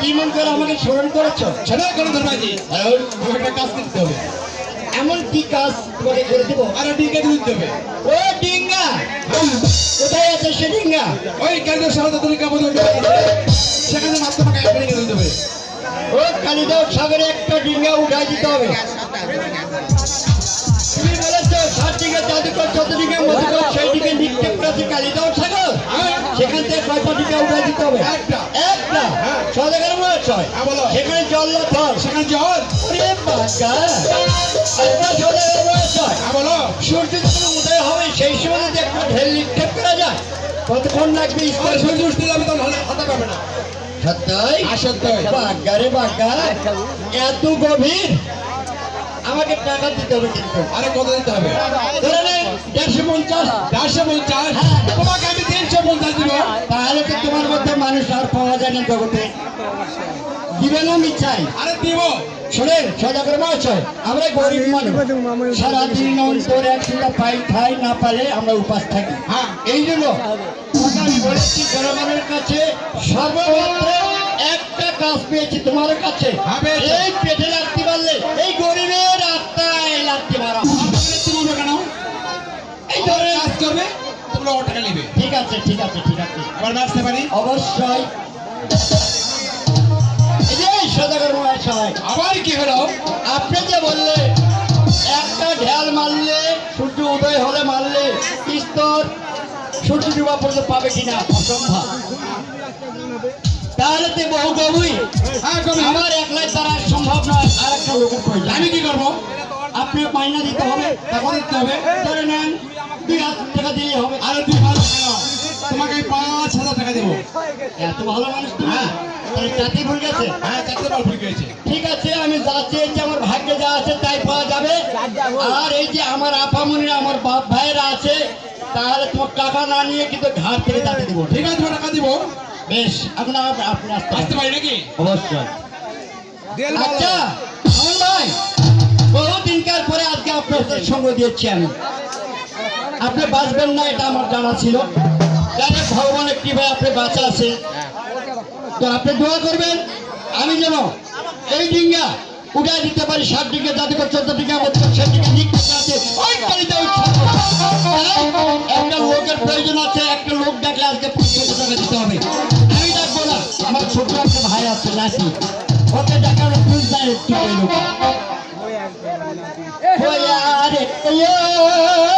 কি মন করে আমাকে স্মরণ করেছ? সেটা কোনো ধর্মাজি একটা কাজ করতে হবে। এমন কি কাজ করে করে দেবো? আর ডিকে দিতে হবে। ও ডিঙ্গা! কোথায় আছে সে ডিঙ্গা? ওই কেন্দ্র সহায়তা তুমি কাপড় সেখানে মাত্র তোমাকে এক ডিকে দিতে হবে। ও কালিদাও সাগরে একটা ডিঙ্গা উঠাই দিতে হবে। তুমি বলেছ ষাট ডিঙ্গা জাদুকর চোদ্দ ডিঙ্গা মধুকর সেই দিকে নিক্ষেপ করেছে কালিদাও সাগর। সেখান থেকে কয়টা ডিঙ্গা উঠাই দিতে হবে। একটা। একটা হ্যাঁ। সদাগর ছয় বলো। সেখানে জল না সেখানে জল। ওরে বাঁকা। একটা সদাগর ছয় বলো। সূর্য যখন উদয় হবে সেই সময় যদি একটা ঢেল নিক্ষেপ করা যায় কতক্ষণ লাগবে সূর্য উঠতে যাবে তখন হাতে- হাতে পাবে না। সত্যই? আর বাগ্গা রে বাগ্গা এত গভীর? আমাকে টাকা দিতে হবে কিন্তু। আরে কত দিতে হবে? ধরে দেড়শো পঞ্চাশ। চারশো পঞ্চাশ। পঞ্চাশ দিব তাহলে তো তোমার মধ্যে মানুষ আর পাওয়া যায় না জগতে। দিবে না আমি আরে দিব। শোনেন সজাগর আমরা গরিব মানুষ। সারাদিন অন্তর একসাথে পাই খাই না পালে আমরা উপাস থাকি। হ্যাঁ। এই জন্য বলেছি জনগণের কাছে সর্বমাত্র একটা কাজ পেয়েছি তোমার কাছে। হ্যাঁ, এই পেটে লাগতে পারলে এই গরিবের তোমরা টাকা নেবে। ঠিক আছে ঠিক আছে ঠিক আছে। আবার বাঁচতে পারি? অবশ্যই। সদাগর মহাশয় আবার কি হলো? আপনি যে বললে একটা ঢেল মারলে সূর্য উদয় হলে মারলে স্তর সূর্য ডুবা পর্যন্ত পাবে কিনা? অসম্ভব। তাহলে তো বহু গবুই হ্যাঁ কবি আমার একলাই তারা সম্ভব নয় আর একটা লোকের প্রয়োজন। আমি কি করব? আপনি মাইনা দিতে হবে টাকা দিতে হবে। ধরে নেন দুই হাজার টাকা দিলে হবে আরে কেন তোমাকে পাঁচ হাজার টাকা দেবো। এত ভালো মানুষ তুমি। হ্যাঁ। ভুল গেছে? হ্যাঁ চারটে ভুল গেছে। ঠিক আছে আমি যা চেয়েছি আমার ভাগ্যে যা আছে তাই পাওয়া যাবে। আর এই যে আমার আপামনিরা আমার বাপ ভাইয়েরা আছে তাহলে তোমার টাকা না নিয়ে কিন্তু ঘাট থেকে তাকে দেবো। ঠিক আছে টাকা দিব। বেশ এখন আপনি আসতে আসতে পারি নাকি? অবশ্যই। আচ্ছা ভাই বহুদিনকার পরে আজকে আপনার সাথে সঙ্গ দিয়েছি আমি। আপনি বাঁচবেন না, এটা আমার জানা ছিল। জানে ভগবানের কি ভাই আপনি বাঁচা আছে। তো আপনি দোয়া করবেন, আমি যেন এই ডিঙ্গা উঠাই দিতে পারি ষাট ডিঙ্গা যাতে করে চোদ্দ ডিঙ্গা মতো সেই গাড়িতে একটা লোকের প্রয়োজন আছে, একটা লোক ডাকলে আজকে পঁচিশ টাকা দিতে হবে। আমি ডাকবো না, আমার ছোট একটা ভাই আছে নাকি ওকে ডাকার একটু। યાર કયો?